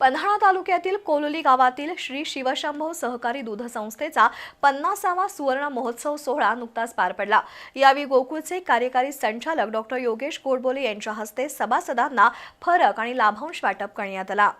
पन्हाळा तालुक्यातील कोलोली गावातील श्री शिवशंभो सहकारी दूध संस्थेचा पन्नासावा सुवर्ण महोत्सव सोहळा नुकताच पार पडला. यावेळी गोकुळचे कार्यकारी संचालक डॉक्टर योगेश गोडबोले यांच्या हस्ते सभासदांना फरक आणि लाभांश वाटप करण्यात आला.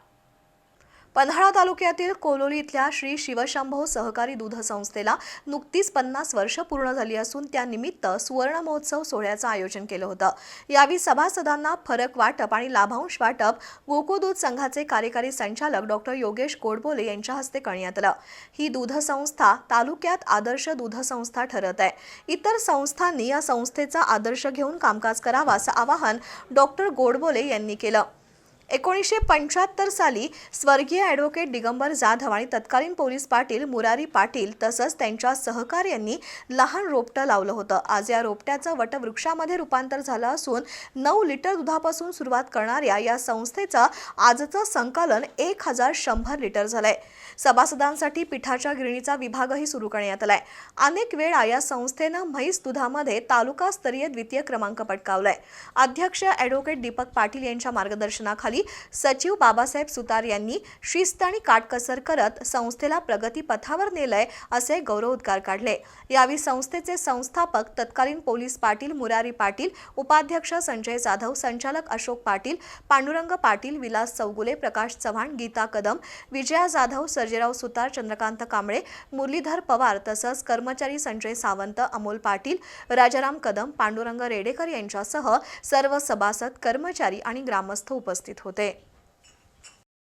पन्हाळा तालुक्यातील कोलोली इथल्या श्री शिवशंभो सहकारी दूध संस्थेला नुकतीच पन्नास वर्ष पूर्ण झाली असून त्यानिमित्त सुवर्ण महोत्सव सोहळ्याचं आयोजन केलं होतं. यावेळी सभासदांना फरक वाटप आणि लाभांश वाटप गोकुळ संघाचे कार्यकारी संचालक डॉक्टर योगेश गोडबोले यांच्या हस्ते करण्यात आलं. ही दूध संस्था तालुक्यात आदर्श दूध संस्था ठरत आहे. इतर संस्थांनी या संस्थेचा आदर्श घेऊन कामकाज करावा असं आवाहन डॉक्टर गोडबोले यांनी केलं. एकोणीसशे पंच्याहत्तर साली स्वर्गीय ॲडव्होकेट दिगंबर जाधव आणि तत्कालीन पोलीस पाटील मुरारी पाटील तसंच त्यांच्या सहकार्यांनी लहान रोपटं लावलं होतं. आज या रोपट्याचं वटवृक्षामध्ये रूपांतर झालं असून नऊ लिटर दुधापासून सुरुवात करणाऱ्या या संस्थेचं आजचं संकलन एक हजार शंभर लिटर झालंय. सभासदांसाठी पिठाच्या गिरणीचा विभागही सुरू करण्यात आलाय. अनेक वेळा या संस्थेनं म्हैस दुधामध्ये तालुकास्तरीय द्वितीय क्रमांक पटकावलाय. अध्यक्ष ॲडव्होकेट दीपक पाटील यांच्या मार्गदर्शनाखाली सचिव बाबासाहेब सुतार यांनी शिस्त आणि काटकसर करत संस्थेला प्रगतीपथावर नेलंय असे गौरवोद्गार काढले. यावेळी संस्थेचे संस्थापक तत्कालीन पोलीस पाटील मुरारी पाटील उपाध्यक्ष संजय जाधव संचालक अशोक पाटील पांडुरंग पाटील विलास चौगुले प्रकाश चव्हाण गीता कदम विजया जाधव सर्जेराव सुतार चंद्रकांत कांबळे मुरलीधर पवार तसंच कर्मचारी संजय सावंत अमोल पाटील राजाराम कदम पांडुरंग रेडेकर यांच्यासह सर्व सभासद कर्मचारी आणि ग्रामस्थ उपस्थित होते. 不对。